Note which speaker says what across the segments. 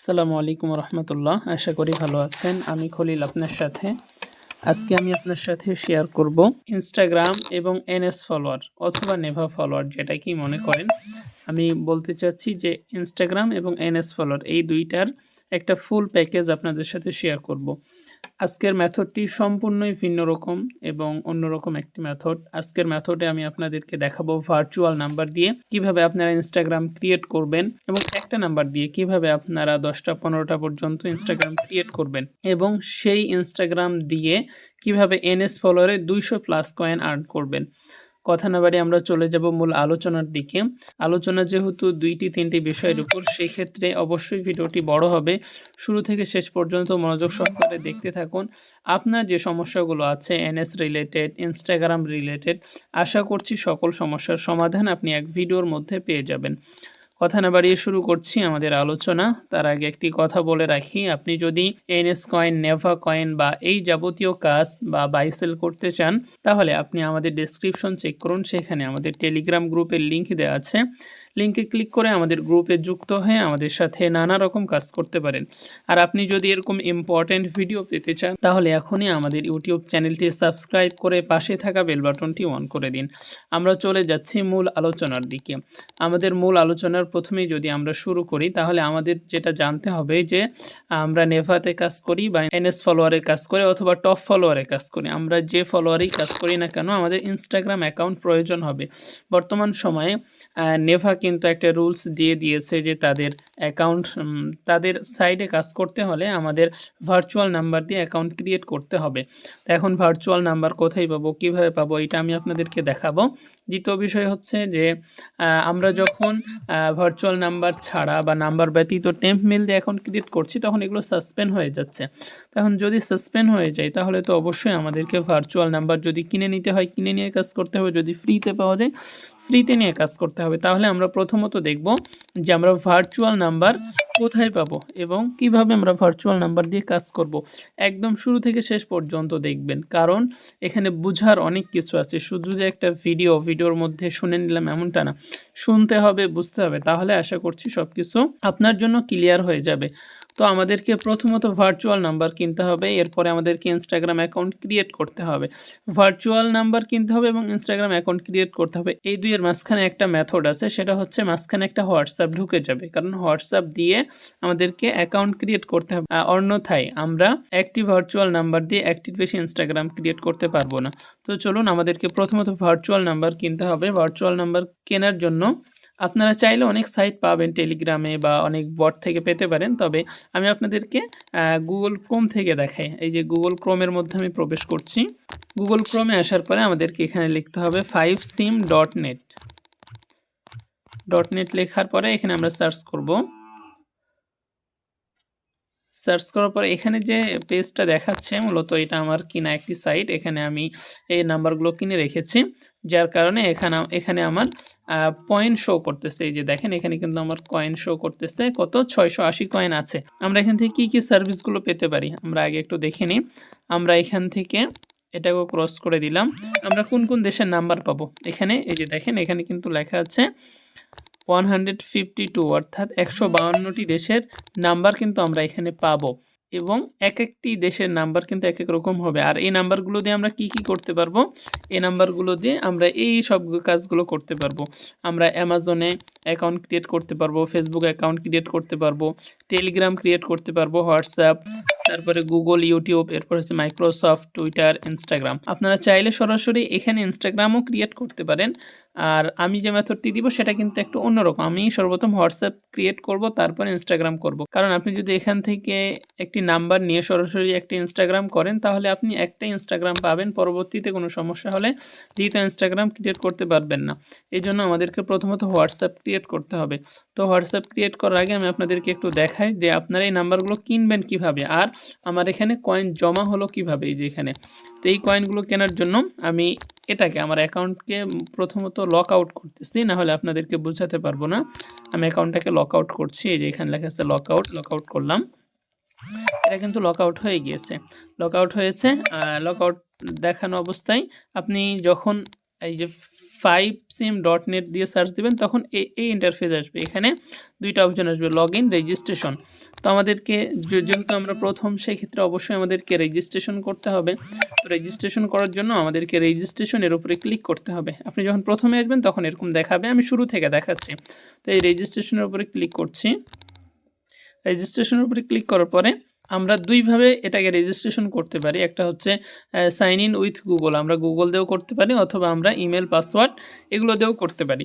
Speaker 1: আসসালামু আলাইকুম রহমতুল্লাহ আশা করি ভালো আছেন আমি খলিল আপনার সাথে আজকে আমি আপনার সাথে শেয়ার করব ইনস্টাগ্রাম এবং এনএস ফলোয়ার অথবা নেভা ফলোয়ার যেটা কি মনে করেন আমি বলতে চাচ্ছি যে ইনস্টাগ্রাম এবং এনএস ফলোয়ার এই দুইটার একটা ফুল প্যাকেজ আপনাদের সাথে শেয়ার করব আজকের মেথডটি সম্পূর্ণই ভিন্ন রকম এবং অন্যরকম একটি মেথড আজকের মেথডে আমি আপনাদেরকে দেখাবো ভার্চুয়াল নাম্বার দিয়ে কিভাবে আপনারা ইনস্টাগ্রাম ক্রিয়েট করবেন এবং একটা নাম্বার দিয়ে কিভাবে আপনারা দশটা পনেরোটা পর্যন্ত ইনস্টাগ্রাম ক্রিয়েট করবেন এবং সেই ইনস্টাগ্রাম দিয়ে কিভাবে এনএস ফলোয়ারে দুইশো প্লাস কয়েন আর্ন করবেন কথা না বাড়ি আমরা চলে যাব মূল আলোচনার দিকে আলোচনা যেহেতু দুইটি তিনটি বিষয়ের উপর সেই ক্ষেত্রে অবশ্যই ভিডিওটি বড় হবে শুরু থেকে শেষ পর্যন্ত মনোযোগ সহকারে দেখতে থাকুন আপনার যে সমস্যাগুলো আছে এনএস রিলেটেড ইনস্টাগ্রাম রিলেটেড আশা করছি সকল সমস্যার সমাধান আপনি এক ভিডিওর মধ্যে পেয়ে যাবেন কথা না বাড়িয়ে শুরু করছি আমাদের আলোচনা তার আগে একটি কথা বলে রাখি আপনি যদি এনএস কয়েন নেভা কয়েন বা এই যাবতীয় কাজ বা বাইসেল করতে চান তাহলে আপনি আমাদের ডেসক্রিপশন চেক করুন সেখানে আমাদের টেলিগ্রাম গ্রুপের লিঙ্ক দেওয়া আছে লিঙ্কে ক্লিক করে আমাদের গ্রুপে যুক্ত হয়ে আমাদের সাথে নানা রকম কাজ করতে পারেন আর আপনি যদি এরকম ইম্পর্ট্যান্ট ভিডিও পেতে চান তাহলে এখনই আমাদের ইউটিউব চ্যানেলটি সাবস্ক্রাইব করে পাশে থাকা বেল বাটনটি অন করে দিন আমরা চলে যাচ্ছি মূল আলোচনার দিকে আমাদের মূল আলোচনার প্রথমেই যদি আমরা শুরু করি তাহলে আমাদের যেটা জানতে হবে যে আমরা নেভাতে কাজ করি বা এনএস ফলোয়ারে কাজ করি অথবা টপ ফলোয়ারে কাজ করি আমরা যে ফলোয়ারেই কাজ করি না কেন আমাদের ইনস্টাগ্রাম অ্যাকাউন্ট প্রয়োজন হবে বর্তমান সময়ে নেভা কিন্তু একটা রুলস দিয়ে দিয়েছে যে তাদের অ্যাকাউন্ট তাদের সাইডে কাজ করতে হলে আমাদের ভার্চুয়াল নাম্বার দিয়ে অ্যাকাউন্ট ক্রিয়েট করতে হবে এখন ভার্চুয়াল নাম্বার কোথায় পাবো কীভাবে পাবো এটা আমি আপনাদেরকে দেখাবো দ্বিতীয় বিষয় হচ্ছে যে আমরা যখন ভার্চুয়াল নাম্বার ছাড়া বা নাম্বার ব্যতীত টেম্প মেল দিয়ে এখন ক্রিয়েট করছি তখন এগুলো সাসপেন্ড হয়ে যাচ্ছে তখন যদি সাসপেন্ড হয়ে যায় তাহলে তো অবশ্যই আমাদেরকে ভার্চুয়াল নাম্বার যদি কিনে নিতে হয় কিনে নিয়ে কাজ করতে হবে যদি ফ্রিতে পাওয়া যায় ফ্রিতে নিয়ে কাজ করতে হবে তাহলে আমরা প্রথমত দেখব যে আমরা ভার্চুয়াল নাম্বার কোথায় পাবো এবং কিভাবে আমরা ভার্চুয়াল নাম্বার দিয়ে কাজ করব। একদম শুরু থেকে শেষ পর্যন্ত দেখবেন কারণ এখানে বুঝার অনেক কিছু আছে শুধু যে একটা ভিডিও ভিডিওর মধ্যে শুনে নিলাম এমনটা না শুনতে হবে বুঝতে হবে তাহলে আশা করছি সব কিছু আপনার জন্য ক্লিয়ার হয়ে যাবে তো আমাদেরকে প্রথমত ভার্চুয়াল নাম্বার কিনতে হবে এরপরে আমাদেরকে ইনস্টাগ্রাম অ্যাকাউন্ট ক্রিয়েট করতে হবে ভার্চুয়াল নাম্বার কিনতে হবে এবং ইনস্টাগ্রাম অ্যাকাউন্ট ক্রিয়েট করতে হবে এই দুইয়ের এর মাঝখানে একটা মেথড আছে সেটা হচ্ছে মাঝখানে একটা হোয়াটসঅ্যাপ ঢুকে যাবে কারণ হোয়াটসঅ্যাপ দিয়ে আমাদেরকে অ্যাকাউন্ট ক্রিয়েট করতে হবে অন্যথায় আমরা একটি ভার্চুয়াল নাম্বার দিয়ে একটির বেশি ইনস্টাগ্রাম ক্রিয়েট করতে পারবো না তো চলুন আমাদেরকে প্রথমত ভার্চুয়াল নাম্বার কিনতে হবে ভার্চুয়াল নাম্বার কেনার জন্য আপনারা চাইলে অনেক সাইট পাবেন টেলিগ্রামে বা অনেক বট থেকে পেতে পারেন তবে আমি আপনাদেরকে গুগল ক্রোম থেকে দেখাই এই যে গুগল ক্রোমের মধ্যে আমি প্রবেশ করছি গুগল ক্রোমে আসার পরে আমাদেরকে এখানে লিখতে হবে five SIM dot net dot net লেখার পরে এখানে আমরা সার্চ করবো সার্চ করার পর এখানে যে পেজটা দেখাচ্ছে মূলত এটা আমার কিনা একটি সাইট এখানে আমি এই নাম্বারগুলো কিনে রেখেছি যার কারণে এখানে এখানে আমার পয়েন্ট শো করতেছে এই যে দেখেন এখানে কিন্তু আমার কয়েন শো করতেছে কত ছয়শো আশি কয়েন আছে আমরা এখান থেকে কি কি সার্ভিসগুলো পেতে পারি আমরা আগে একটু দেখে নিই আমরা এখান থেকে এটাকেও ক্রস করে দিলাম আমরা কোন কোন দেশের নাম্বার পাবো এখানে এই যে দেখেন এখানে কিন্তু লেখা আছে ওয়ান হান্ড্রেড ফিফটি টু অর্থাৎ একশো বাউান্নটি দেশের নাম্বার কিন্তু আমরা এখানে পাবো এবং এক একটি দেশের নাম্বার কিন্তু এক এক রকম হবে আর এই নাম্বারগুলো দিয়ে আমরা কি কি করতে পারবো এই নাম্বারগুলো দিয়ে আমরা এই সব কাজগুলো করতে পারবো আমরা অ্যামাজনে অ্যাকাউন্ট ক্রিয়েট করতে পারবো ফেসবুক অ্যাকাউন্ট ক্রিয়েট করতে পারবো টেলিগ্রাম ক্রিয়েট করতে পারবো হোয়াটসঅ্যাপ তারপরে গুগল ইউটিউব এরপর হচ্ছে মাইক্রোসফট টুইটার ইনস্টাগ্রাম আপনারা চাইলে সরাসরি এখানে ইনস্টাগ্রামও ক্রিয়েট করতে পারেন আর আমি যে মেথডটি দিব সেটা কিন্তু একটু অন্যরকম আমি সর্বপ্রথম হোয়াটসঅ্যাপ ক্রিয়েট করব তারপর ইনস্টাগ্রাম করব কারণ আপনি যদি এখান থেকে একটি নাম্বার নিয়ে সরাসরি একটি ইনস্টাগ্রাম করেন তাহলে আপনি একটা ইনস্টাগ্রাম পাবেন পরবর্তীতে কোনো সমস্যা হলে দ্বিতীয় ইনস্টাগ্রাম ক্রিয়েট করতে পারবেন না এই জন্য আমাদেরকে প্রথমত হোয়াটসঅ্যাপ ক্রিয়েট করতে হবে তো হোয়াটসঅ্যাপ ক্রিয়েট করার আগে আমি আপনাদেরকে একটু দেখাই যে আপনারা এই নাম্বারগুলো কিনবেন কিভাবে আর আমার এখানে কয়েন জমা হলো কিভাবে এই যে এখানে তো এই কয়েনগুলো কেনার জন্য আমি এটাকে আমার অ্যাকাউন্টকে প্রথমত লক আউট করতেছি না হলে আপনাদেরকে বোঝাতে পারবো না আমি অ্যাকাউন্টটাকে লক আউট করছি এই যে এখানে লেখা আছে লক আউট লক আউট করলাম এটা কিন্তু লক আউট হয়ে গিয়েছে লক আউট হয়েছে লক আউট দেখানো অবস্থায় আপনি যখন এই যে ফাইভ সিম ডট নেট দিয়ে সার্চ দেবেন তখন এই ইন্টারফেস আসবে এখানে দুইটা অপশন আসবে লগ ইন রেজিস্ট্রেশন তো আমাদেরকে যেহেতু আমরা প্রথম সেক্ষেত্রে অবশ্যই আমাদেরকে রেজিস্ট্রেশন করতে হবে তো রেজিস্ট্রেশন করার জন্য আমাদেরকে রেজিস্ট্রেশনের উপরে ক্লিক করতে হবে আপনি যখন প্রথমে আসবেন তখন এরকম দেখাবে আমি শুরু থেকে দেখাচ্ছি তো এই রেজিস্ট্রেশনের উপরে ক্লিক করছি রেজিস্ট্রেশনের উপরে ক্লিক করার পরে আমরা দুইভাবে এটাকে রেজিস্ট্রেশন করতে পারি একটা হচ্ছে সাইন ইন উইথ গুগল আমরা গুগল দিয়েও করতে পারি অথবা আমরা ইমেল পাসওয়ার্ড এগুলো দিয়েও করতে পারি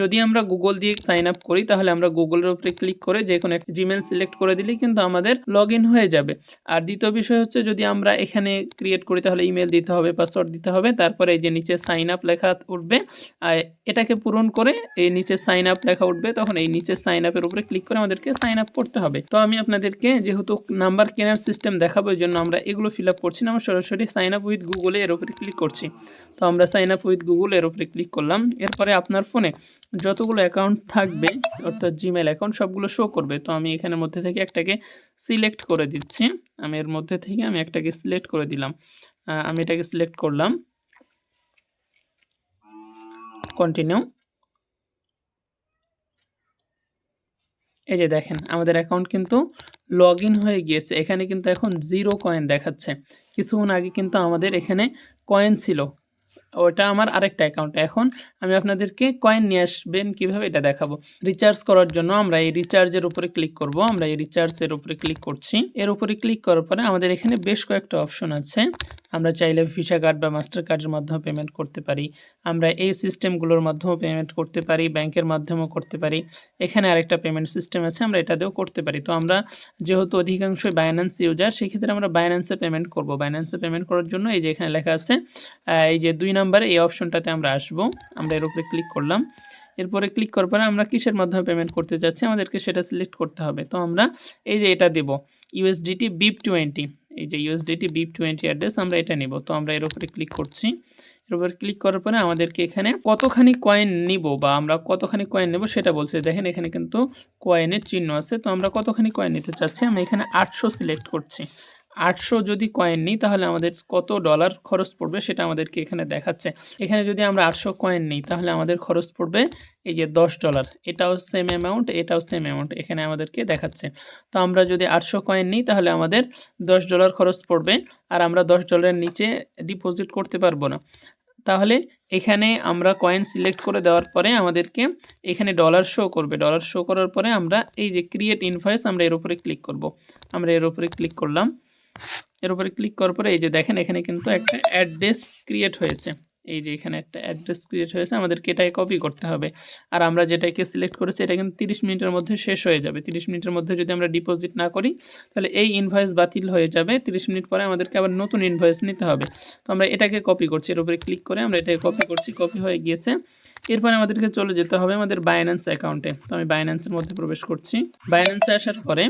Speaker 1: যদি আমরা গুগল দিয়ে সাইন আপ করি তাহলে আমরা গুগলের উপরে ক্লিক করে যে কোনো একটা জিমেল সিলেক্ট করে দিলেই কিন্তু আমাদের লগ হয়ে যাবে আর দ্বিতীয় বিষয় হচ্ছে যদি আমরা এখানে ক্রিয়েট করি তাহলে ইমেল দিতে হবে পাসওয়ার্ড দিতে হবে তারপরে এই যে নিচে সাইন আপ লেখা উঠবে আর এটাকে পূরণ করে এই নিচে সাইন আপ লেখা উঠবে তখন এই নিচে সাইন আপের উপরে ক্লিক করে আমাদেরকে সাইন আপ করতে হবে তো আমি আপনাদেরকে যেহেতু নাম্বার কেনার সিস্টেম দেখাবো এই জন্য আমরা এগুলো ফিল আপ করছি না আমরা সরাসরি সাইন আপ উইথ গুগলে এর উপরে ক্লিক করছি তো আমরা সাইন আপ উইথ গুগল এর উপরে ক্লিক করলাম এরপরে আপনার ফোনে যতগুলো অ্যাকাউন্ট থাকবে অর্থাৎ জিমেল অ্যাকাউন্ট সবগুলো শো করবে তো আমি এখানে মধ্যে থেকে একটাকে সিলেক্ট করে দিচ্ছি আমি এর মধ্যে থেকে আমি একটাকে সিলেক্ট করে দিলাম আমি এটাকে সিলেক্ট করলাম কন্টিনিউ এই যে দেখেন আমাদের অ্যাকাউন্ট কিন্তু লগ হয়ে গিয়েছে এখানে কিন্তু এখন জিরো কয়েন দেখাচ্ছে কিছুক্ষণ আগে কিন্তু আমাদের এখানে কয়েন ছিল ওটা আমার আরেকটা অ্যাকাউন্ট এখন আমি আপনাদেরকে কয়েন নিয়ে আসবেন কীভাবে এটা দেখাবো রিচার্জ করার জন্য আমরা এই রিচার্জের উপরে ক্লিক করব আমরা এই রিচার্জের উপরে ক্লিক করছি এর উপরে ক্লিক করার পরে আমাদের এখানে বেশ কয়েকটা অপশন আছে আমরা চাইলে ভিসা কার্ড বা মাস্টার কার্ডের মাধ্যমে পেমেন্ট করতে পারি আমরা এই সিস্টেমগুলোর মাধ্যমেও পেমেন্ট করতে পারি ব্যাংকের মাধ্যমেও করতে পারি এখানে আরেকটা পেমেন্ট সিস্টেম আছে আমরা এটা দিয়েও করতে পারি তো আমরা যেহেতু অধিকাংশ বাইন্যান্স ইউজার সেক্ষেত্রে আমরা বাইন্যান্সে পেমেন্ট করব বাইন্যান্সে পেমেন্ট করার জন্য এই যে এখানে লেখা আছে এই যে দুই নাম্বারে এই অপশনটাতে আমরা আসব আমরা এর উপরে ক্লিক করলাম এরপরে ক্লিক করার পরে আমরা কিসের মাধ্যমে পেমেন্ট করতে যাচ্ছি আমাদেরকে সেটা সিলেক্ট করতে হবে তো আমরা এই যে এটা দেব ইউএসডিটি বিপ টোয়েন্টি এই যে ইউএসডিটি বিপ টোয়েন্টি অ্যাড্রেস আমরা এটা নিব তো আমরা এর উপরে ক্লিক করছি এর উপরে ক্লিক করার পরে আমাদেরকে এখানে কতখানি কয়েন নিব বা আমরা কতখানি কয়েন নেব সেটা বলছে দেখেন এখানে কিন্তু কয়েনের চিহ্ন আছে তো আমরা কতখানি কয়েন নিতে চাচ্ছি আমি এখানে আটশো সিলেক্ট করছি আটশো যদি কয়েন নিই তাহলে আমাদের কত ডলার খরচ পড়বে সেটা আমাদেরকে এখানে দেখাচ্ছে এখানে যদি আমরা আটশো কয়েন নিই তাহলে আমাদের খরচ পড়বে এই যে দশ ডলার এটাও সেম অ্যামাউন্ট এটাও সেম অ্যামাউন্ট এখানে আমাদেরকে দেখাচ্ছে তো আমরা যদি আটশো কয়েন নিই তাহলে আমাদের দশ ডলার খরচ পড়বে আর আমরা দশ ডলারের নিচে ডিপোজিট করতে পারবো না তাহলে এখানে আমরা কয়েন সিলেক্ট করে দেওয়ার পরে আমাদেরকে এখানে ডলার শো করবে ডলার শো করার পরে আমরা এই যে ক্রিয়েট ইনভয়েস আমরা এর উপরে ক্লিক করব আমরা এর উপরে ক্লিক করলাম এর উপরে ক্লিক করার পরে এই যে দেখেন এখানে কিন্তু একটা অ্যাড্রেস ক্রিয়েট হয়েছে এই যে এখানে একটা অ্যাড্রেস ক্রিয়েট হয়েছে আমাদেরকে এটাকে কপি করতে হবে আর আমরা যেটাকে সিলেক্ট করেছি এটা কিন্তু তিরিশ মিনিটের মধ্যে শেষ হয়ে যাবে তিরিশ মিনিটের মধ্যে যদি আমরা ডিপোজিট না করি তাহলে এই ইনভয়েস বাতিল হয়ে যাবে তিরিশ মিনিট পরে আমাদেরকে আবার নতুন ইনভয়েস নিতে হবে তো আমরা এটাকে কপি করছি এর উপরে ক্লিক করে আমরা এটাকে কপি করছি কপি হয়ে গিয়েছে এরপরে আমাদেরকে চলে যেতে হবে আমাদের বাইন্যান্স অ্যাকাউন্টে তো আমি বাইন্যান্সের মধ্যে প্রবেশ করছি বাইন্যান্সে আসার পরে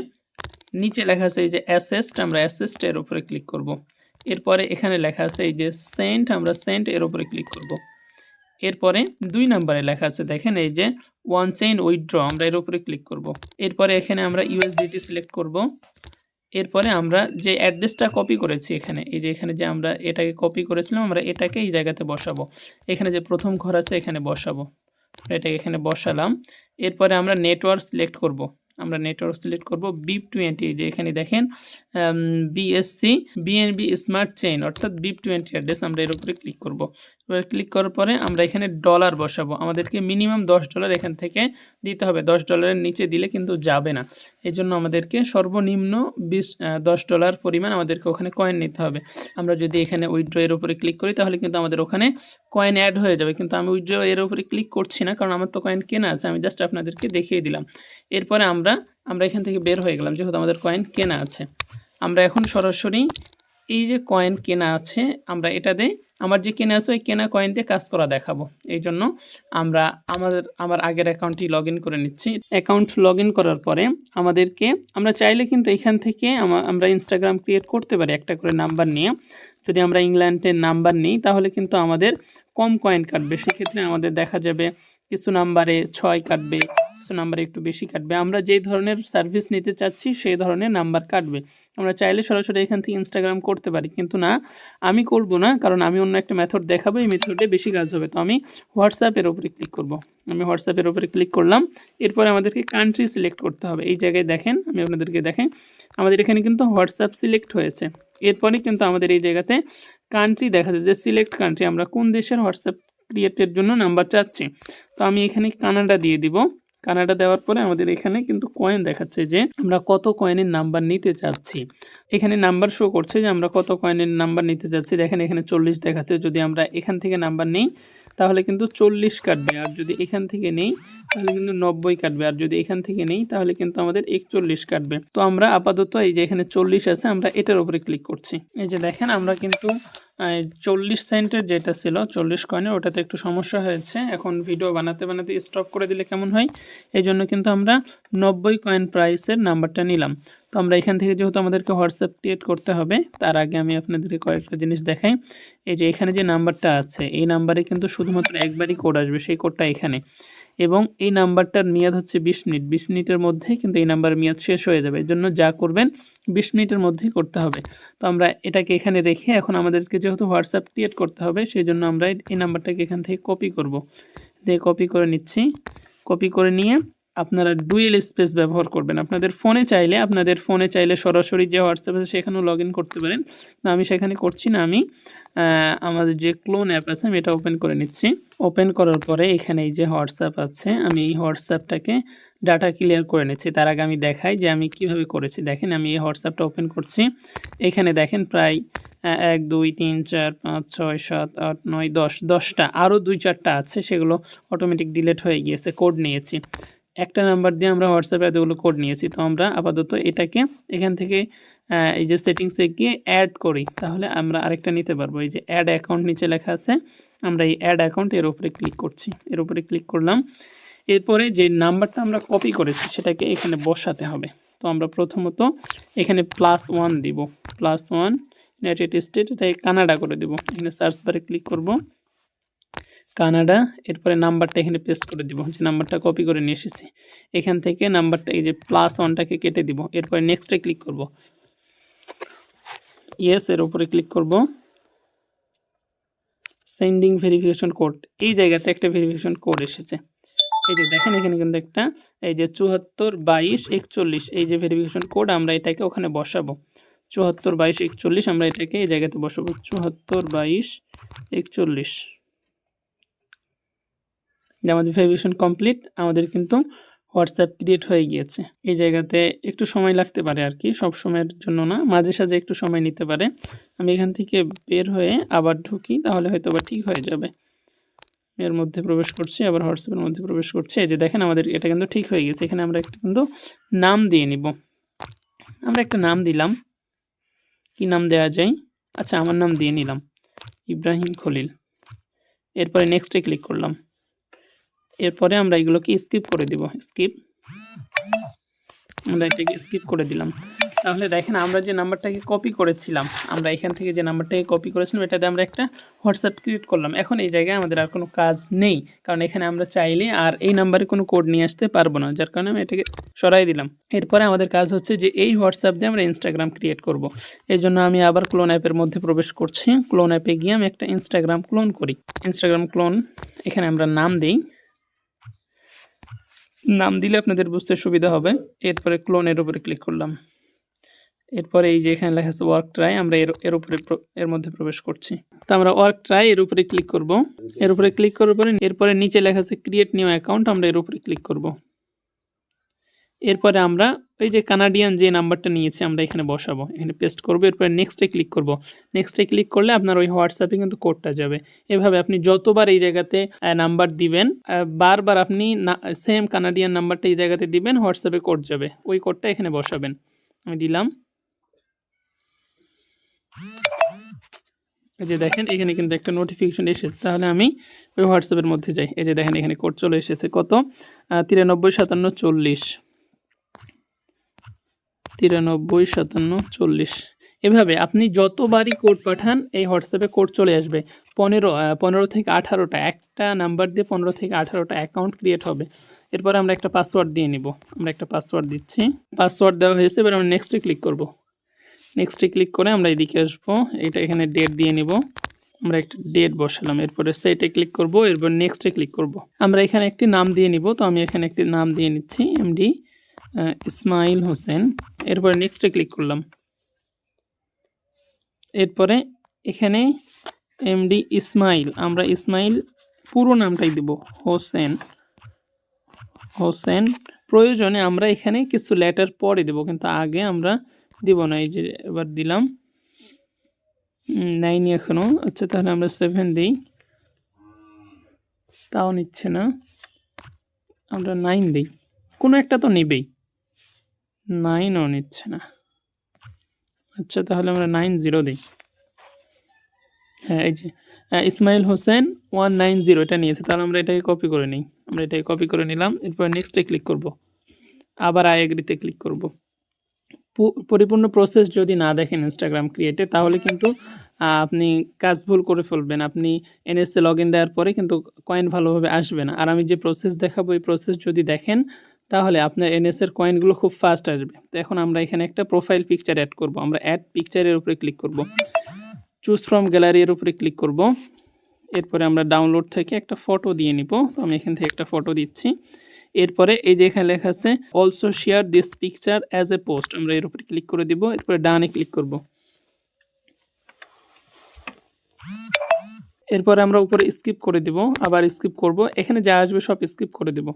Speaker 1: নিচে লেখা আছে এই যে অ্যাসেস্ট আমরা অ্যাসেস্ট এর উপরে ক্লিক করব। এরপরে এখানে লেখা আছে এই যে সেন্ট আমরা সেন্ট এর উপরে ক্লিক করব। এরপরে দুই নম্বরে লেখা আছে দেখেন এই যে ওয়ান চেইন উইথড্র আমরা এর উপরে ক্লিক করব। এরপরে এখানে আমরা ইউএসডিটি সিলেক্ট করব। এরপরে আমরা যে অ্যাড্রেসটা কপি করেছি এখানে এই যে এখানে যে আমরা এটাকে কপি করেছিলাম আমরা এটাকে এই জায়গাতে বসাবো এখানে যে প্রথম ঘর আছে এখানে বসাবো এটাকে এখানে বসালাম এরপরে আমরা নেটওয়ার্ক সিলেক্ট করব আমরা নেটওয়ার্ক সিলেক্ট করব বিপ টোয়েন্টি যে এখানে দেখেন বিএসসি বিএনবি স্মার্ট চেইন অর্থাৎ বিপ টোয়েন্টি অ্যাড্রেস আমরা এর উপরে ক্লিক করব এবার ক্লিক করার পরে আমরা এখানে ডলার বসাবো আমাদেরকে মিনিমাম দশ ডলার এখান থেকে দিতে হবে দশ ডলারের নিচে দিলে কিন্তু যাবে না এই জন্য আমাদেরকে সর্বনিম্ন বিশ দশ ডলার পরিমাণ আমাদেরকে ওখানে কয়েন নিতে হবে আমরা যদি এখানে উইড্রো এর উপরে ক্লিক করি তাহলে কিন্তু আমাদের ওখানে কয়েন অ্যাড হয়ে যাবে কিন্তু আমি উইড্রো এর উপরে ক্লিক করছি না কারণ আমার তো কয়েন কেনা আছে আমি জাস্ট আপনাদেরকে দেখিয়ে দিলাম এরপরে আমরা আমরা এখান থেকে বের হয়ে গেলাম যেহেতু আমাদের কয়েন কেনা আছে আমরা এখন সরাসরি এই যে কয়েন কেনা আছে আমরা এটা দিয়ে আমার যে কেনা আছে ওই কেনা কয়েন দিয়ে কাজ করা দেখাবো এই জন্য আমরা আমাদের আমার আগের অ্যাকাউন্টটি লগ করে নিচ্ছি অ্যাকাউন্ট লগ করার পরে আমাদেরকে আমরা চাইলে কিন্তু এখান থেকে আমরা ইনস্টাগ্রাম ক্রিয়েট করতে পারি একটা করে নাম্বার নিয়ে যদি আমরা ইংল্যান্ডের নাম্বার নিই তাহলে কিন্তু আমাদের কম কয়েন কাটবে সেক্ষেত্রে আমাদের দেখা যাবে কিছু নাম্বারে ছয় কাটবে কিছু নাম্বার একটু বেশি কাটবে আমরা যেই ধরনের সার্ভিস নিতে চাচ্ছি সেই ধরনের নাম্বার কাটবে আমরা চাইলে সরাসরি এখান থেকে ইনস্টাগ্রাম করতে পারি কিন্তু না আমি করব না কারণ আমি অন্য একটা মেথড দেখাবো এই মেথডে বেশি কাজ হবে তো আমি হোয়াটসঅ্যাপের ওপরে ক্লিক করব আমি হোয়াটসঅ্যাপের ওপরে ক্লিক করলাম এরপরে আমাদেরকে কান্ট্রি সিলেক্ট করতে হবে এই জায়গায় দেখেন আমি আপনাদেরকে দেখেন আমাদের এখানে কিন্তু হোয়াটসঅ্যাপ সিলেক্ট হয়েছে এরপরে কিন্তু আমাদের এই জায়গাতে কান্ট্রি দেখা যায় যে সিলেক্ট কান্ট্রি আমরা কোন দেশের হোয়াটসঅ্যাপ ক্রিয়েটের জন্য নাম্বার চাচ্ছি তো আমি এখানে কানাডা দিয়ে দিব কানাডা দেওয়ার পরে আমাদের এখানে কিন্তু কয়েন দেখাচ্ছে যে আমরা কত কয়েনের নাম্বার নিতে চাচ্ছি এখানে নাম্বার শো করছে যে আমরা কত কয়েনের নাম্বার নিতে চাচ্ছি দেখেন এখানে চল্লিশ দেখাচ্ছে যদি আমরা এখান থেকে নাম্বার নিই তাহলে কিন্তু চল্লিশ কাটবে আর যদি এখান থেকে নেই তাহলে কিন্তু নব্বই কাটবে আর যদি এখান থেকে নেই তাহলে কিন্তু আমাদের একচল্লিশ কাটবে তো আমরা আপাতত এই যে এখানে চল্লিশ আছে আমরা এটার উপরে ক্লিক করছি এই যে দেখেন আমরা কিন্তু চল্লিশ সেন্টের যেটা ছিল চল্লিশ কয়েনের ওটাতে একটু সমস্যা হয়েছে এখন ভিডিও বানাতে বানাতে স্টপ করে দিলে কেমন হয় এই জন্য কিন্তু আমরা নব্বই কয়েন প্রাইসের নাম্বারটা নিলাম তো আমরা এখান থেকে যেহেতু আমাদেরকে হোয়াটসঅ্যাপ ক্রিয়েট করতে হবে তার আগে আমি আপনাদেরকে কয়েকটা জিনিস দেখাই এই যে এখানে যে নাম্বারটা আছে এই নাম্বারে কিন্তু শুধুমাত্র একবারই কোড আসবে সেই কোডটা এখানে এবং এই নাম্বারটার মেয়াদ হচ্ছে বিশ মিনিট বিশ মিনিটের মধ্যে কিন্তু এই নাম্বার মেয়াদ শেষ হয়ে যাবে এর জন্য যা করবেন বিশ মিনিটের মধ্যেই করতে হবে তো আমরা এটাকে এখানে রেখে এখন আমাদেরকে যেহেতু হোয়াটসঅ্যাপ ক্রিয়েট করতে হবে সেই জন্য আমরা এই নাম্বারটাকে এখান থেকে কপি করব দিয়ে কপি করে নিচ্ছি কপি করে নিয়ে আপনারা ডুয়েল স্পেস ব্যবহার করবেন আপনাদের ফোনে চাইলে আপনাদের ফোনে চাইলে সরাসরি যে হোয়াটসঅ্যাপ আছে সেখানেও লগ করতে পারেন না আমি সেখানে করছি না আমি আমাদের যে ক্লোন অ্যাপ আছে আমি এটা ওপেন করে নিচ্ছি ওপেন করার পরে এখানে এই যে হোয়াটসঅ্যাপ আছে আমি এই হোয়াটসঅ্যাপটাকে ডাটা ক্লিয়ার করে নিচ্ছি তার আগে আমি দেখাই যে আমি কিভাবে করেছি দেখেন আমি এই হোয়াটসঅ্যাপটা ওপেন করছি এখানে দেখেন প্রায় এক দুই তিন চার পাঁচ ছয় সাত আট নয় দশ দশটা আরও দুই চারটা আছে সেগুলো অটোমেটিক ডিলেট হয়ে গিয়েছে কোড নিয়েছি একটা নাম্বার দিয়ে আমরা হোয়াটসঅ্যাপে এতগুলো কোড নিয়েছি তো আমরা আপাতত এটাকে এখান থেকে এই যে সেটিংসে গিয়ে অ্যাড করি তাহলে আমরা আরেকটা নিতে পারবো এই যে অ্যাড অ্যাকাউন্ট নিচে লেখা আছে আমরা এই অ্যাড অ্যাকাউন্ট এর উপরে ক্লিক করছি এর উপরে ক্লিক করলাম এরপরে যে নাম্বারটা আমরা কপি করেছি সেটাকে এখানে বসাতে হবে তো আমরা প্রথমত এখানে প্লাস ওয়ান দিব প্লাস ওয়ান ইউনাইটেড স্টেট এটাকে কানাডা করে দেবো এখানে সার্চ বারে ক্লিক করবো কানাডা এরপরে নাম্বারটা এখানে পেস্ট করে দিব যে নাম্বারটা কপি করে নিয়ে এসেছি এখান থেকে নাম্বারটা এই যে প্লাস ওয়ানটাকে কেটে দিব এরপরে নেক্সটে ক্লিক করব ইয়েস এর উপরে ক্লিক করব সেন্ডিং ভেরিফিকেশন কোড এই জায়গাতে একটা ভেরিফিকেশন কোড এসেছে এই যে দেখেন এখানে কিন্তু একটা এই যে চুয়াত্তর বাইশ একচল্লিশ এই যে ভেরিফিকেশন কোড আমরা এটাকে ওখানে বসাবো চুয়াত্তর বাইশ একচল্লিশ আমরা এটাকে এই জায়গাতে বসাবো চুয়াত্তর বাইশ একচল্লিশ যে আমাদের ভ্যারিয়েশন কমপ্লিট আমাদের কিন্তু হোয়াটসঅ্যাপ ক্রিয়েট হয়ে গিয়েছে এই জায়গাতে একটু সময় লাগতে পারে আর কি সব সময়ের জন্য না মাঝে সাঝে একটু সময় নিতে পারে আমি এখান থেকে বের হয়ে আবার ঢুকি তাহলে হয়তো বা ঠিক হয়ে যাবে এর মধ্যে প্রবেশ করছি আবার হোয়াটসঅ্যাপের মধ্যে প্রবেশ করছি এই যে দেখেন আমাদের এটা কিন্তু ঠিক হয়ে গেছে এখানে আমরা একটা কিন্তু নাম দিয়ে নিব আমরা একটা নাম দিলাম কি নাম দেওয়া যায় আচ্ছা আমার নাম দিয়ে নিলাম ইব্রাহিম খলিল এরপরে নেক্সটে ক্লিক করলাম এরপরে আমরা এগুলোকে স্কিপ করে দিব স্কিপ আমরা এটাকে স্কিপ করে দিলাম তাহলে দেখেন আমরা যে নাম্বারটাকে কপি করেছিলাম আমরা এখান থেকে যে নাম্বারটাকে কপি করেছিলাম এটাতে আমরা একটা হোয়াটসঅ্যাপ ক্রিয়েট করলাম এখন এই জায়গায় আমাদের আর কোনো কাজ নেই কারণ এখানে আমরা চাইলে আর এই নাম্বারে কোনো কোড নিয়ে আসতে পারবো না যার কারণে আমি এটাকে সরাই দিলাম এরপরে আমাদের কাজ হচ্ছে যে এই হোয়াটসঅ্যাপ দিয়ে আমরা ইনস্টাগ্রাম ক্রিয়েট করব। এই জন্য আমি আবার ক্লোন অ্যাপের মধ্যে প্রবেশ করছি ক্লোন অ্যাপে গিয়ে আমি একটা ইনস্টাগ্রাম ক্লোন করি ইনস্টাগ্রাম ক্লোন এখানে আমরা নাম দিই নাম দিলে আপনাদের বুঝতে সুবিধা হবে এরপরে ক্লোনের উপরে ক্লিক করলাম এরপরে এই যে এখানে লেখা আছে ওয়ার্ক ট্রাই আমরা এর এর উপরে এর মধ্যে প্রবেশ করছি তো আমরা ওয়ার্ক ট্রাই এর উপরে ক্লিক করব এর উপরে ক্লিক করার পরে এরপরে নিচে লেখা আছে ক্রিয়েট নিউ অ্যাকাউন্ট আমরা এর উপরে ক্লিক করবো এরপরে আমরা ওই যে কানাডিয়ান যে নাম্বারটা নিয়েছি আমরা এখানে বসাবো এখানে পেস্ট করবো এরপরে নেক্সটে ক্লিক করব নেক্সটে ক্লিক করলে আপনার ওই হোয়াটসঅ্যাপে কিন্তু কোডটা যাবে এভাবে আপনি যতবার এই জায়গাতে নাম্বার দিবেন বারবার আপনি সেম কানাডিয়ান নাম্বারটা এই জায়গাতে দিবেন হোয়াটসঅ্যাপে কোড যাবে ওই কোডটা এখানে বসাবেন আমি দিলাম এই যে দেখেন এখানে কিন্তু একটা নোটিফিকেশন এসেছে তাহলে আমি ওই হোয়াটসঅ্যাপের মধ্যে যাই এই যে দেখেন এখানে কোড চলে এসেছে কত তিরানব্বই সাতান্ন চল্লিশ তিরানব্বই সাতান্ন চল্লিশ এভাবে আপনি যতবারই কোড পাঠান এই হোয়াটসঅ্যাপে কোড চলে আসবে পনেরো পনেরো থেকে আঠারোটা একটা নাম্বার দিয়ে পনেরো থেকে আঠারোটা অ্যাকাউন্ট ক্রিয়েট হবে এরপরে আমরা একটা পাসওয়ার্ড দিয়ে নিব আমরা একটা পাসওয়ার্ড দিচ্ছি পাসওয়ার্ড দেওয়া হয়েছে এবার আমরা নেক্সটে ক্লিক করব নেক্সটে ক্লিক করে আমরা এদিকে আসবো এটা এখানে ডেট দিয়ে নিব আমরা একটা ডেট বসালাম এরপরে সেটে ক্লিক করব এরপর নেক্সটে ক্লিক করব আমরা এখানে একটি নাম দিয়ে নিব তো আমি এখানে একটি নাম দিয়ে নিচ্ছি এমডি ইসমাইল হোসেন এরপরে নেক্সটে ক্লিক করলাম এরপরে এখানে এমডি ইসমাইল আমরা ইসমাইল পুরো নামটাই দেব হোসেন হোসেন প্রয়োজনে আমরা এখানে কিছু লেটার পরে দেব কিন্তু আগে আমরা দিব না এই যে এবার দিলাম নাইন এখনও আচ্ছা তাহলে আমরা সেভেন দিই তাও নিচ্ছে না আমরা নাইন দিই কোনো একটা তো নেবেই নাইনও নিচ্ছে না আচ্ছা তাহলে আমরা নাইন জিরো দিই হ্যাঁ এই যে হ্যাঁ, Ismail Hossain one nine zero এটা নিয়েছে তাহলে আমরা এটাকে কপি করে নিই আমরা এটাকে কপি করে নিলাম এরপর নেক্সটে ক্লিক করব আবার আই এগ্রিতে ক্লিক করব পরিপূর্ণ প্রসেস যদি না দেখেন ইনস্টাগ্রাম ক্রিয়েটে তাহলে কিন্তু আপনি কাজ ভুল করে ফেলবেন আপনি এনএসএ লগ ইন দেওয়ার পরে কিন্তু কয়েন ভালোভাবে আসবে না আর আমি যে প্রসেস দেখাবো এই প্রসেস যদি দেখেন তাহলে আপনার এনএসের কয়েনগুলো খুব ফাস্ট আসবে তো এখন আমরা এখানে একটা প্রোফাইল পিকচার অ্যাড করব আমরা অ্যাড পিকচারের উপরে ক্লিক করব চুজ ফ্রম গ্যালারির উপরে ক্লিক করব এরপরে আমরা ডাউনলোড থেকে একটা ফটো দিয়ে নিব তো আমি এখান থেকে একটা ফটো দিচ্ছি এরপরে এই যে এখানে লেখা আছে also share this picture as a post আমরা এর উপরে ক্লিক করে দিব এরপরে ডানে ক্লিক করব এরপরে আমরা উপরে স্কিপ করে দিব আবার স্কিপ করব এখানে যা আসবে সব স্কিপ করে দেবো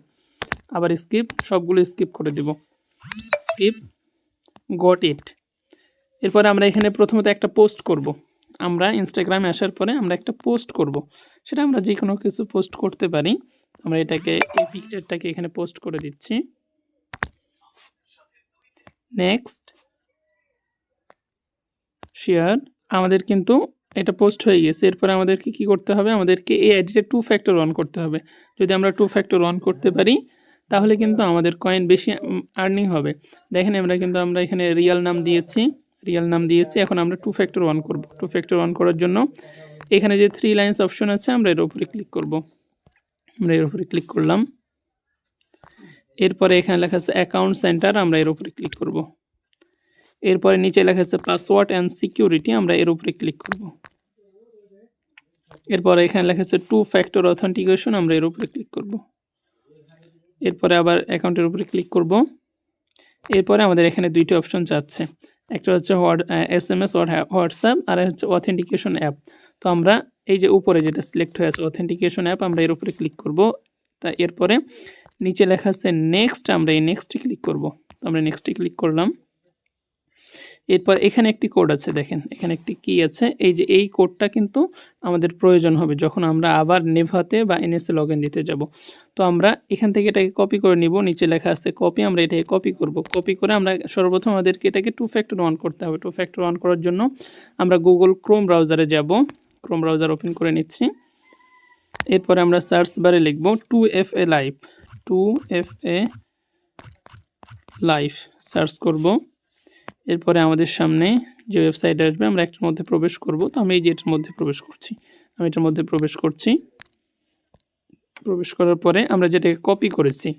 Speaker 1: আবার স্কিপ সবগুলো স্কিপ করে দেব স্কিপ গট ইট এরপরে আমরা এখানে প্রথমত একটা পোস্ট করব। আমরা ইনস্টাগ্রামে আসার পরে আমরা একটা পোস্ট করব। সেটা আমরা যে কোনো কিছু পোস্ট করতে পারি আমরা এটাকে এই পিকচারটাকে এখানে পোস্ট করে দিচ্ছি নেক্সট শেয়ার আমাদের কিন্তু এটা পোস্ট হয়ে গেছে এরপরে আমাদেরকে কি করতে হবে আমাদেরকে এই আইডিটা টু ফ্যাক্টর অন করতে হবে যদি আমরা টু ফ্যাক্টর অন করতে পারি তাহলে কিন্তু আমাদের কয়েন বেশি আর্নিং হবে দেখেন আমরা কিন্তু আমরা এখানে রিয়াল নাম দিয়েছি রিয়াল নাম দিয়েছি এখন আমরা টু ফ্যাক্টর অন করব টু ফ্যাক্টর অন করার জন্য এখানে যে থ্রি লাইন্স অপশন আছে আমরা এর উপরে ক্লিক করব আমরা এর উপরে ক্লিক করলাম এরপরে এখানে লেখা আছে অ্যাকাউন্ট সেন্টার আমরা এর উপরে ক্লিক করবো এরপরে নিচে লেখা আছে পাসওয়ার্ড অ্যান্ড সিকিউরিটি আমরা এর উপরে ক্লিক করব এরপরে এখানে লেখা আছে টু ফ্যাক্টর অথেন্টিকেশন আমরা এর উপরে ক্লিক করব এরপরে আবার অ্যাকাউন্টের উপরে ক্লিক করব এরপরে আমাদের এখানে দুইটি অপশন যাচ্ছে একটা হচ্ছে what S M S WhatsApp আর হচ্ছে অথেন্টিকেশন অ্যাপ তো আমরা এই যে উপরে যেটা সিলেক্ট হয়ে আছে অথেন্টিকেশন অ্যাপ আমরা এর উপরে ক্লিক করব তা এরপরে নিচে লেখা আছে নেক্সট আমরা এই নেক্সটে ক্লিক করব আমরা নেক্সটে ক্লিক করলাম এরপর এখানে একটি কোড আছে দেখেন এখানে একটি কি আছে এই যে এই কোডটা কিন্তু আমাদের প্রয়োজন হবে যখন আমরা আবার নেভাতে বা এনএসএ লগ দিতে যাব তো আমরা এখান থেকে এটাকে কপি করে নিব নিচে লেখা আছে কপি আমরা এটাকে কপি করব কপি করে আমরা সর্বপ্রথম আমাদেরকে এটাকে টু ফ্যাক্টর অন করতে হবে টু ফ্যাক্টর অন করার জন্য আমরা গুগল ক্রোম ব্রাউজারে যাব ক্রোম ব্রাউজার ওপেন করে নিচ্ছি এরপরে আমরা সার্চ বারে লিখব two F A life two F A life search করবো এরপরে আমাদের সামনে যে ওয়েবসাইট আসবে আমরা একটার মধ্যে প্রবেশ করব তো আমি এই যে এটার মধ্যে প্রবেশ করছি আমি এটার মধ্যে প্রবেশ করছি প্রবেশ করার পরে আমরা যেটাকে কপি করেছি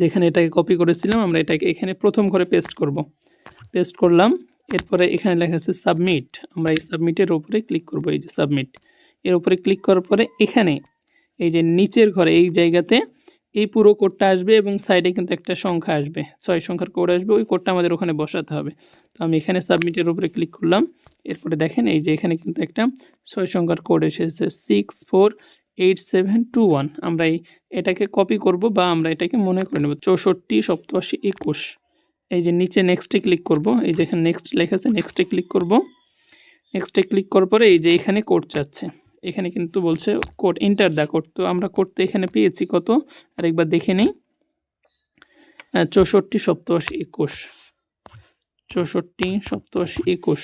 Speaker 1: যেখানে এটাকে কপি করেছিলাম আমরা এটাকে এখানে প্রথম করে পেস্ট করব পেস্ট করলাম এরপরে এখানে লেখা আছে সাবমিট আমরা এই সাবমিটের ওপরে ক্লিক করব এই যে সাবমিট এর উপরে ক্লিক করার পরে এখানে এই যে নিচের ঘরে এই জায়গাতে এই পুরো কোডটা আসবে এবং সাইডে কিন্তু একটা সংখ্যা আসবে ছয় সংখ্যার কোড আসবে ওই কোডটা আমাদের ওখানে বসাতে হবে তো আমি এখানে সাবমিটের উপরে ক্লিক করলাম এরপরে দেখেন এই যে এখানে কিন্তু একটা ছয় সংখ্যার কোড এসেছে six four eight seven two one আমরা এই এটাকে কপি করব বা আমরা এটাকে মনে করে নেব চৌষট্টি সপ্তাশি একুশ এই যে নিচে নেক্সটে ক্লিক করব এই যে এখানে নেক্সট লেখা আছে নেক্সটে ক্লিক করব নেক্সটে ক্লিক করার পরে এই যে এখানে কোড চাচ্ছে এখানে কিন্তু বলছে কোড এন্টার দ্য কোড তো আমরা কোড তো এখানে পেয়েছি কত আরেকবার দেখে নেই চৌষট্টি সপ্তাশ একুশ চৌষট্টি সপ্তাশ একুশ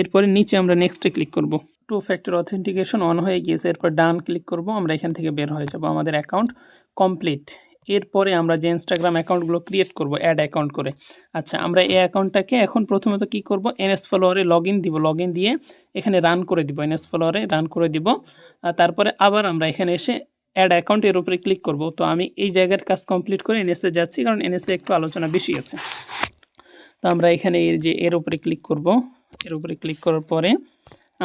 Speaker 1: এরপরে নিচে আমরা নেক্সটে ক্লিক করব টু ফ্যাক্টর অথেন্টিকেশন অন হয়ে গিয়েছে এরপর ডান ক্লিক করব আমরা এখান থেকে বের হয়ে যাব আমাদের অ্যাকাউন্ট কমপ্লিট এরপরে আমরা যে ইনস্টাগ্রাম অ্যাকাউন্টগুলো ক্রিয়েট করব অ্যাড অ্যাকাউন্ট করে আচ্ছা আমরা এই অ্যাকাউন্টটাকে এখন প্রথমত কি করব এনএস ফলোয়ারে লগ ইন দিব লগ ইন দিয়ে এখানে রান করে দিব এনএস ফলোয়ারে রান করে দিব তারপরে আবার আমরা এখানে এসে অ্যাড অ্যাকাউন্ট এর উপরে ক্লিক করব তো আমি এই জায়গার কাজ কমপ্লিট করে এনএসে যাচ্ছি কারণ এনএসে একটু আলোচনা বেশি আছে তো আমরা এখানে এর যে এর উপরে ক্লিক করব এর উপরে ক্লিক করার পরে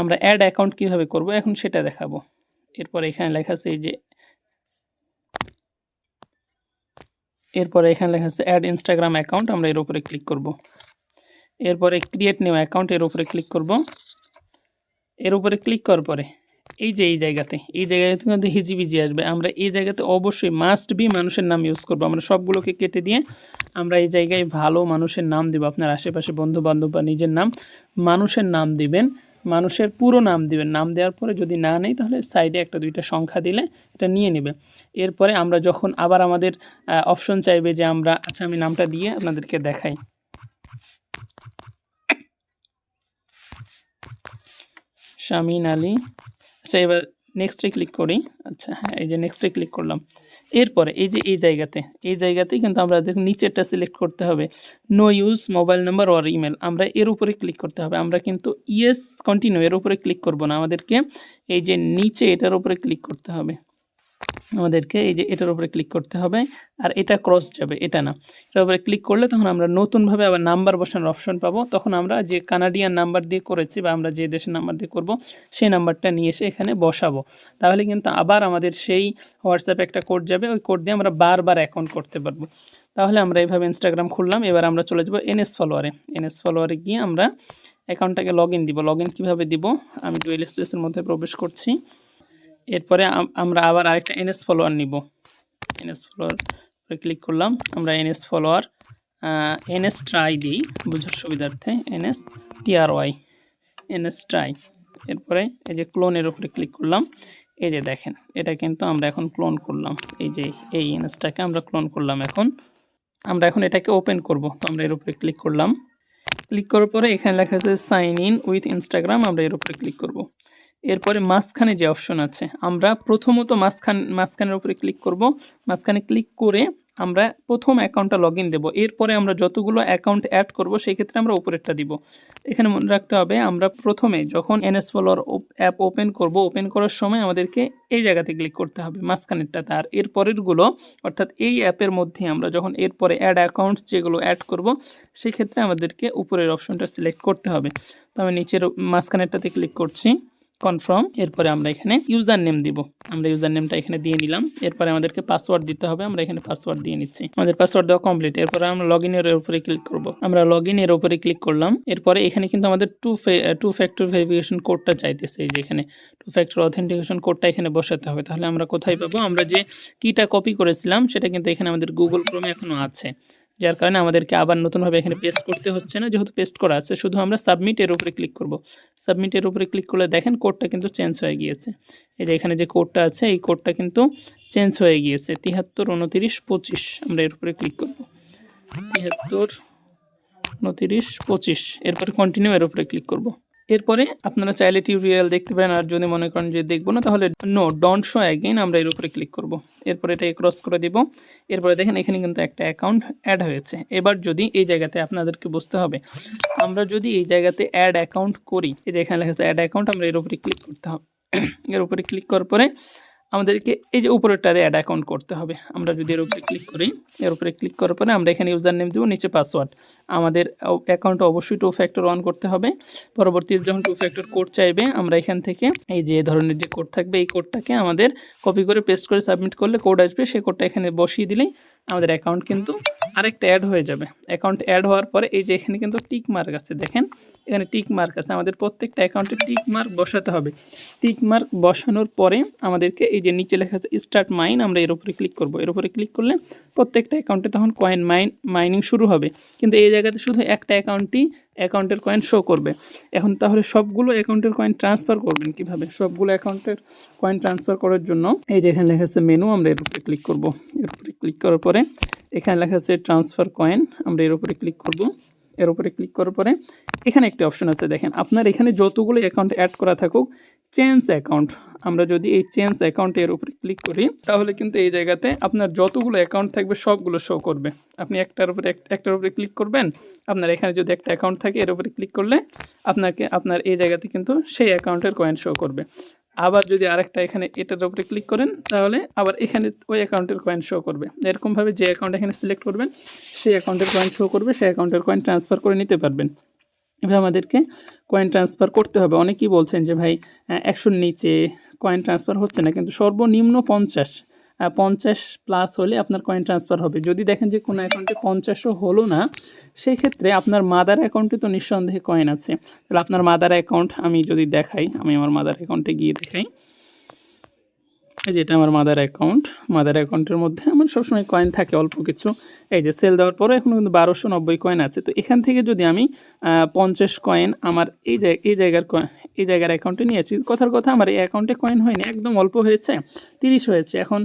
Speaker 1: আমরা অ্যাড অ্যাকাউন্ট কিভাবে করব এখন সেটা দেখাবো এরপর এখানে লেখা আছে এই যে এরপরে এখানে লেখা আছে অ্যাড ইনস্টাগ্রাম অ্যাকাউন্ট আমরা এর উপরে ক্লিক করব এরপরে ক্রিয়েট নিউ অ্যাকাউন্ট এর উপরে ক্লিক করব এর উপরে ক্লিক করার পরে এই যে এই জায়গাতে এই জায়গাতে কিন্তু হিজিবিজি আসবে আমরা এই জায়গাতে অবশ্যই মাস্ট বি মানুষের নাম ইউজ করবো আমরা সবগুলোকে কেটে দিয়ে আমরা এই জায়গায় ভালো মানুষের নাম দেবো আপনার আশেপাশে বন্ধু বান্ধব বা নিজের নাম মানুষের নাম দিবেন মানুষের পুরো নাম দিবেন নাম দেওয়ার পরে যদি না নেই তাহলে সাইডে একটা দুইটা সংখ্যা দিলে এটা নিয়ে নেবে এরপরে আমরা যখন আবার আমাদের অপশন চাইবে যে আমরা আচ্ছা আমি নামটা দিয়ে আপনাদেরকে দেখাই শামিন আলী আচ্ছা এবার নেক্সটে ক্লিক করি আচ্ছা হ্যাঁ এই যে নেক্সটে ক্লিক করলাম এরপরে এই যে এই জায়গাতে এই জায়গাতেই কিন্তু আমরা দেখুন নিচেরটা সিলেক্ট করতে হবে no use mobile number or email আমরা এর উপরে ক্লিক করতে হবে আমরা কিন্তু ইয়েস কন্টিনিউ এর উপরে ক্লিক করব না আমাদেরকে এই যে নিচে এটার উপরে ক্লিক করতে হবে আমাদেরকে এই যে এটার উপরে ক্লিক করতে হবে আর এটা ক্রস যাবে এটা না এটার উপরে ক্লিক করলে তখন আমরা নতুনভাবে আবার নাম্বার বসানোর অপশন পাবো তখন আমরা যে কানাডিয়ান নাম্বার দিয়ে করেছি বা আমরা যে দেশের নাম্বার দিয়ে করব সেই নাম্বারটা নিয়ে এসে এখানে বসাবো তাহলে কিন্তু আবার আমাদের সেই হোয়াটসঅ্যাপে একটা কোড যাবে ওই কোড দিয়ে আমরা বারবার অ্যাকাউন্ট করতে পারবো তাহলে আমরা এইভাবে ইনস্টাগ্রাম খুললাম এবার আমরা চলে যাবো এনএস ফলোয়ারে এনএস ফলোয়ারে গিয়ে আমরা অ্যাকাউন্টটাকে লগ ইন দিব লগ ইন কীভাবে দিব আমি ডুয়েল স্পেসের মধ্যে প্রবেশ করছি এরপরে আমরা আবার আরেকটা এনএস ফলোয়ার নিব এনএস ফলোয়ার ক্লিক করলাম আমরা এনএস ফলোয়ার এনএস ট্রাই দিই বুঝার সুবিধার্থে এনএস টিআরওয়াই এনএস ট্রাই এরপরে এই যে ক্লোনের উপরে ক্লিক করলাম এই যে দেখেন এটা কিন্তু আমরা এখন ক্লোন করলাম এই যে এই এনএসটাকে আমরা ক্লোন করলাম এখন আমরা এখন এটাকে ওপেন করব তো আমরা এর উপরে ক্লিক করলাম ক্লিক করার পরে এখানে লেখা আছে সাইন ইন উইথ ইনস্টাগ্রাম আমরা এর উপরে ক্লিক করব এরপরে মাঝখানে যে অপশন আছে আমরা প্রথমত মাঝখান মাঝখানের উপরে ক্লিক করব মাঝখানে ক্লিক করে আমরা প্রথম অ্যাকাউন্টটা লগ ইন দেবো এরপরে আমরা যতগুলো অ্যাকাউন্ট অ্যাড করব সেই ক্ষেত্রে আমরা উপরেরটা দিব এখানে মনে রাখতে হবে আমরা প্রথমে যখন এনএস ফলোয়ার অ্যাপ ওপেন করব ওপেন করার সময় আমাদেরকে এই জায়গাতে ক্লিক করতে হবে মাঝখানেরটাতে আর এরপরেরগুলো অর্থাৎ এই অ্যাপের মধ্যে আমরা যখন এরপরে অ্যাড অ্যাকাউন্ট যেগুলো অ্যাড করব সেই ক্ষেত্রে আমাদেরকে উপরের অপশনটা সিলেক্ট করতে হবে তো আমি নিচের মাঝখানেরটাতে ক্লিক করছি কনফার্ম এরপরে আমরা এখানে ইউজার নেম দিব আমরা ইউজার নেমটা এখানে দিয়ে নিলাম এরপরে আমাদেরকে পাসওয়ার্ড দিতে হবে আমরা এখানে পাসওয়ার্ড দিয়ে নিচ্ছি আমাদের পাসওয়ার্ড দেওয়া কমপ্লিট এরপরে আমরা লগ ইনের উপরে ক্লিক করব আমরা লগ এর উপরে ক্লিক করলাম এরপরে এখানে কিন্তু আমাদের টু টু ফ্যাক্টর ভেরিফিকেশন কোডটা চাইতেছে এই যে এখানে টু ফ্যাক্টর অথেন্টিকেশন কোডটা এখানে বসাতে হবে তাহলে আমরা কোথায় পাবো আমরা যে কিটা কপি করেছিলাম সেটা কিন্তু এখানে আমাদের গুগল ক্রোমে এখনও আছে যার কারণে আমাদেরকে আবার নতুনভাবে এখানে পেস্ট করতে হচ্ছে না যেহেতু পেস্ট করা আছে শুধু আমরা সাবমিটের উপরে ক্লিক করব সাবমিটের উপরে ক্লিক করলে দেখেন কোডটা কিন্তু চেঞ্জ হয়ে গিয়েছে এই যে এখানে যে কোডটা আছে এই কোডটা কিন্তু চেঞ্জ হয়ে গিয়েছে তিহাত্তর উনতিরিশ পঁচিশ আমরা এর উপরে ক্লিক করব তিহাত্তর উনতিরিশ পঁচিশ এরপর কন্টিনিউ এর উপরে ক্লিক করবো এরপরে আপনারা চাইলে টিউটোরিয়াল দেখতে পারেন আর যদি মনে করেন যে দেখবো না তাহলে নো ডন্ট শো অ্যাগেন আমরা এর উপরে ক্লিক করব এরপরে এটাকে ক্রস করে দিব এরপরে দেখেন এখানে কিন্তু একটা অ্যাকাউন্ট অ্যাড হয়েছে এবার যদি এই জায়গাতে আপনাদেরকে বুঝতে হবে আমরা যদি এই জায়গাতে অ্যাড অ্যাকাউন্ট করি এই যে এখানে লেখা অ্যাড অ্যাকাউন্ট আমরা এর উপরে ক্লিক করতে হবে এর উপরে ক্লিক করার পরে আমাদেরকে এই যে উপরেরটাতে অ্যাড অ্যাকাউন্ট করতে হবে আমরা যদি এর উপরে ক্লিক করি এর উপরে ক্লিক করার পরে আমরা এখানে ইউজার নেম দেবো নিচে পাসওয়ার্ড আমাদের অ্যাকাউন্টে অবশ্যই টু ফ্যাক্টর অন করতে হবে পরবর্তীতে যখন টু ফ্যাক্টর কোড চাইবে আমরা এখান থেকে এই যে ধরনের যে কোড থাকবে এই কোডটাকে আমাদের কপি করে পেস্ট করে সাবমিট করলে কোড আসবে সেই কোডটা এখানে বসিয়ে দিলেই আমাদের অ্যাকাউন্ট কিন্তু আরেকটা অ্যাড হয়ে যাবে অ্যাকাউন্ট অ্যাড হওয়ার পরে এই যে এখানে কিন্তু টিক মার্ক আছে দেখেন এখানে টিক মার্ক আছে আমাদের প্রত্যেকটা অ্যাকাউন্টে টিক মার্ক বসাতে হবে টিক মার্ক বসানোর পরে আমাদেরকে এই যে নিচে লেখা আছে স্টার্ট মাইন আমরা এর উপরে ক্লিক করব এর উপরে ক্লিক করলে প্রত্যেকটা অ্যাকাউন্টে তখন কয়েন মাইন মাইনিং শুরু হবে কিন্তু এই জায়গাতে শুধু একটা অ্যাকাউন্টই অ্যাকাউন্টের কয়েন শো করবে এখন তাহলে সবগুলো অ্যাকাউন্টের কয়েন ট্রান্সফার করবেন কিভাবে সবগুলো অ্যাকাউন্টের কয়েন ট্রান্সফার করার জন্য এই যে এখানে লেখা আছে মেনু আমরা এর উপরে ক্লিক করবো এর উপরে ক্লিক করার পরে এখানে লেখা আছে ট্রান্সফার কয়েন আমরা এর উপরে ক্লিক করবো এর উপরে ক্লিক করার পরে এখানে একটি অপশন আছে দেখেন আপনার এখানে যতগুলো অ্যাকাউন্ট অ্যাড করা থাকুক চেঞ্জ অ্যাকাউন্ট আমরা যদি এই চেঞ্জ অ্যাকাউন্ট এর উপরে ক্লিক করি তাহলে কিন্তু এই জায়গাতে আপনার যতগুলো অ্যাকাউন্ট থাকবে সবগুলো শো করবে আপনি একটার উপরে একটার উপরে ক্লিক করবেন আপনার এখানে যদি একটা অ্যাকাউন্ট থাকে এর উপরে ক্লিক করলে আপনাকে আপনার এই জায়গাতে কিন্তু সেই অ্যাকাউন্টের কয়েন শো করবে আবার যদি আরেকটা এখানে এটার উপরে ক্লিক করেন তাহলে আবার এখানে ওই অ্যাকাউন্টের কয়েন শো করবে এরকমভাবে যে অ্যাকাউন্ট এখানে সিলেক্ট করবেন সেই অ্যাকাউন্টের কয়েন শো করবে সেই অ্যাকাউন্টের কয়েন ট্রান্সফার করে নিতে পারবেন এভাবে আমাদেরকে কয়েন ট্রান্সফার করতে হবে অনেকেই বলছেন যে ভাই একশোর নিচে কয়েন ট্রান্সফার হচ্ছে না কিন্তু সর্বনিম্ন পঞ্চাশ পঞ্চাশ প্লাস হলে আপনার কয়েন ট্রান্সফার হবে যদি দেখেন যে কোনো অ্যাকাউন্টে পঞ্চাশও হলো না সেই ক্ষেত্রে আপনার মাদার অ্যাকাউন্টে তো নিঃসন্দেহে কয়েন আছে তাহলে আপনার মাদার অ্যাকাউন্ট আমি যদি দেখাই আমি আমার মাদার অ্যাকাউন্টে গিয়ে দেখাই যে এটা আমার মাদার অ্যাকাউন্ট মাদার অ্যাকাউন্টের মধ্যে আমার সবসময় কয়েন থাকে অল্প কিছু এই যে সেল দেওয়ার পরে এখন কিন্তু বারোশো নব্বই কয়েন আছে তো এখান থেকে যদি আমি পঞ্চাশ কয়েন আমার এই জায়গা এই জায়গার কয়েন এই জায়গার অ্যাকাউন্টে নিয়ে আসি কথার কথা আমার এই অ্যাকাউন্টে কয়েন হয়নি একদম অল্প হয়েছে তিরিশ হয়েছে এখন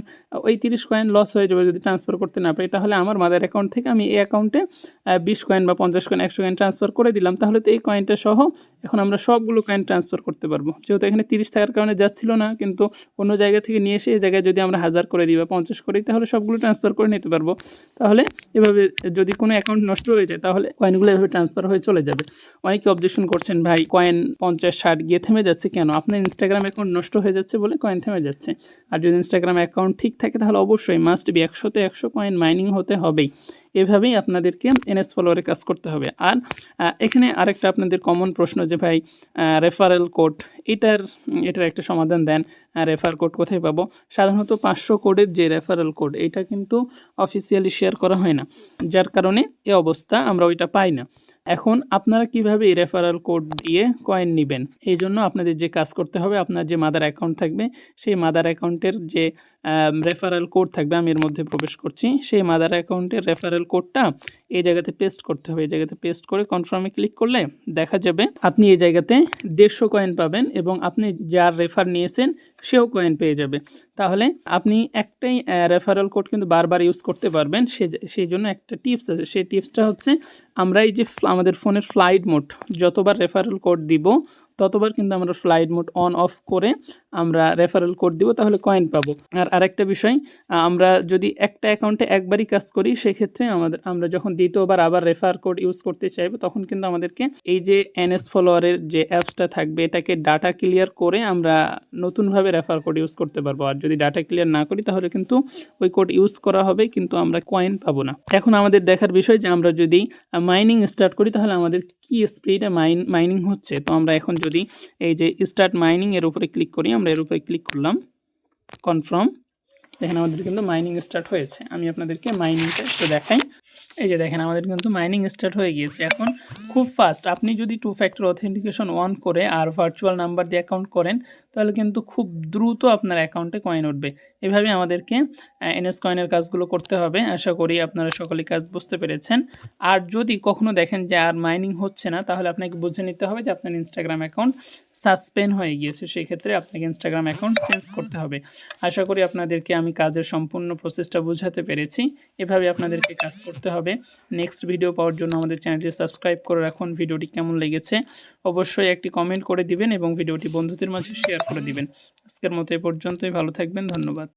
Speaker 1: ওই তিরিশ কয়েন লস হয়ে যাবে যদি ট্রান্সফার করতে না পারি তাহলে আমার মাদার অ্যাকাউন্ট থেকে আমি এই অ্যাকাউন্টে বিশ কয়েন বা পঞ্চাশ কয়েন একশো কয়েন ট্রান্সফার করে দিলাম তাহলে তো এই কয়েনটা সহ এখন আমরা সবগুলো কয়েন ট্রান্সফার করতে পারবো যেহেতু এখানে তিরিশ থাকার কারণে যাচ্ছিল না কিন্তু অন্য জায়গা থেকে নিয়ে নিয়ে এসে এই জায়গায় যদি আমরা হাজার করে দিই বা পঞ্চাশ করি তাহলে সবগুলো ট্রান্সফার করে নিতে পারবো তাহলে এভাবে যদি কোনো অ্যাকাউন্ট নষ্ট হয়ে যায় তাহলে কয়েনগুলো এভাবে ট্রান্সফার হয়ে চলে যাবে অনেকে অবজেকশন করছেন ভাই কয়েন পঞ্চাশ ষাট গিয়ে থেমে যাচ্ছে কেন আপনার ইনস্টাগ্রাম অ্যাকাউন্ট নষ্ট হয়ে যাচ্ছে বলে কয়েন থেমে যাচ্ছে আর যদি ইনস্টাগ্রাম অ্যাকাউন্ট ঠিক থাকে তাহলে অবশ্যই মাস্ট বি একশোতে একশো কয়েন মাইনিং হতে হবেই এভাবেই আপনাদেরকে এনএস ফলোয়ারে কাজ করতে হবে আর এখানে আরেকটা আপনাদের কমন প্রশ্ন যে ভাই রেফারেল কোড এটার এটার একটা সমাধান দেন রেফার কোড কোথায় পাবো সাধারণত পাঁচশো কোডের যে রেফারেল কোড এটা কিন্তু অফিসিয়ালি শেয়ার করা হয় না যার কারণে এ অবস্থা আমরা ওইটা পাই না এখন আপনারা কিভাবে এই রেফারেল কোড দিয়ে কয়েন নেবেন এই জন্য আপনাদের যে কাজ করতে হবে আপনার যে মাদার অ্যাকাউন্ট থাকবে সেই মাদার অ্যাকাউন্টের যে রেফারেল কোড থাকবে আমি এর মধ্যে প্রবেশ করছি সেই মাদার অ্যাকাউন্টের রেফারেল কোডটা এই জায়গাতে পেস্ট করতে হবে এই জায়গাতে পেস্ট করে কনফার্মে ক্লিক করলে দেখা যাবে আপনি এই জায়গাতে দেড়শো কয়েন পাবেন এবং আপনি যার রেফার নিয়েছেন সেও কয়েন পেয়ে যাবে তাহলে আপনি একটাই রেফারেল কোড কিন্তু বারবার ইউজ করতে পারবেন সে সেই জন্য একটা টিপস আছে সেই টিপসটা হচ্ছে আমরা এই যে আমাদের ফোনের ফ্লাইট মোড যতবার রেফারেল কোড দিব ততবার কিন্তু আমরা ফ্লাইট মোড অন অফ করে আমরা রেফারেল কোড দিব তাহলে কয়েন পাবো আর আরেকটা বিষয় আমরা যদি একটা অ্যাকাউন্টে একবারই কাজ করি সেক্ষেত্রে আমাদের আমরা যখন দ্বিতীয়বার আবার রেফার কোড ইউজ করতে চাইবো তখন কিন্তু আমাদেরকে এই যে এনএস ফলোয়ারের যে অ্যাপসটা থাকবে এটাকে ডাটা ক্লিয়ার করে আমরা নতুনভাবে রেফার কোড ইউজ করতে পারবো আর যদি ডাটা ক্লিয়ার না করি তাহলে কিন্তু ওই কোড ইউজ করা হবে কিন্তু আমরা কয়েন পাবো না এখন আমাদের দেখার বিষয় যে আমরা যদি মাইনিং স্টার্ট করি তাহলে আমাদের কি স্পিডে মাইন মাইনিং হচ্ছে তো আমরা এখন যদি যদি এই যে স্টার্ট মাইনিংয়ের উপরে ক্লিক করি আমরা এর উপরে ক্লিক করলাম কনফার্ম দেখেন আমাদের কিন্তু মাইনিং স্টার্ট হয়েছে আমি আপনাদেরকে মাইনিংটা একটু দেখাই এই যে দেখেন আমাদের কিন্তু মাইনিং স্টার্ট হয়ে গিয়েছে এখন খুব ফাস্ট আপনি যদি টু ফ্যাক্টর অথেন্টিকেশন অন করে আর ভার্চুয়াল নাম্বার দিয়ে অ্যাকাউন্ট করেন তাহলে কিন্তু খুব দ্রুত আপনার অ্যাকাউন্টে কয়েন উঠবে এভাবে আমাদেরকে এনএস কয়েনের কাজগুলো করতে হবে আশা করি আপনারা সকলে কাজ বুঝতে পেরেছেন আর যদি কখনও দেখেন যে আর মাইনিং হচ্ছে না তাহলে আপনাকে বুঝে নিতে হবে যে আপনার ইনস্টাগ্রাম অ্যাকাউন্ট সাসপেন্ড হয়ে গিয়েছে সেক্ষেত্রে আপনাকে ইনস্টাগ্রাম অ্যাকাউন্ট চেঞ্জ করতে হবে আশা করি আপনাদেরকে আমি আমি কাজের সম্পূর্ণ প্রসেসটা বোঝাতে পেরেছি এভাবে আপনাদেরকে কাজ করতে হবে নেক্সট ভিডিও পাওয়ার জন্য আমাদের চ্যানেলটি সাবস্ক্রাইব করে রাখুন ভিডিওটি কেমন লেগেছে অবশ্যই একটি কমেন্ট করে দিবেন এবং ভিডিওটি বন্ধুদের মাঝে শেয়ার করে দিবেন আজকের মতো এ পর্যন্তই ভালো থাকবেন ধন্যবাদ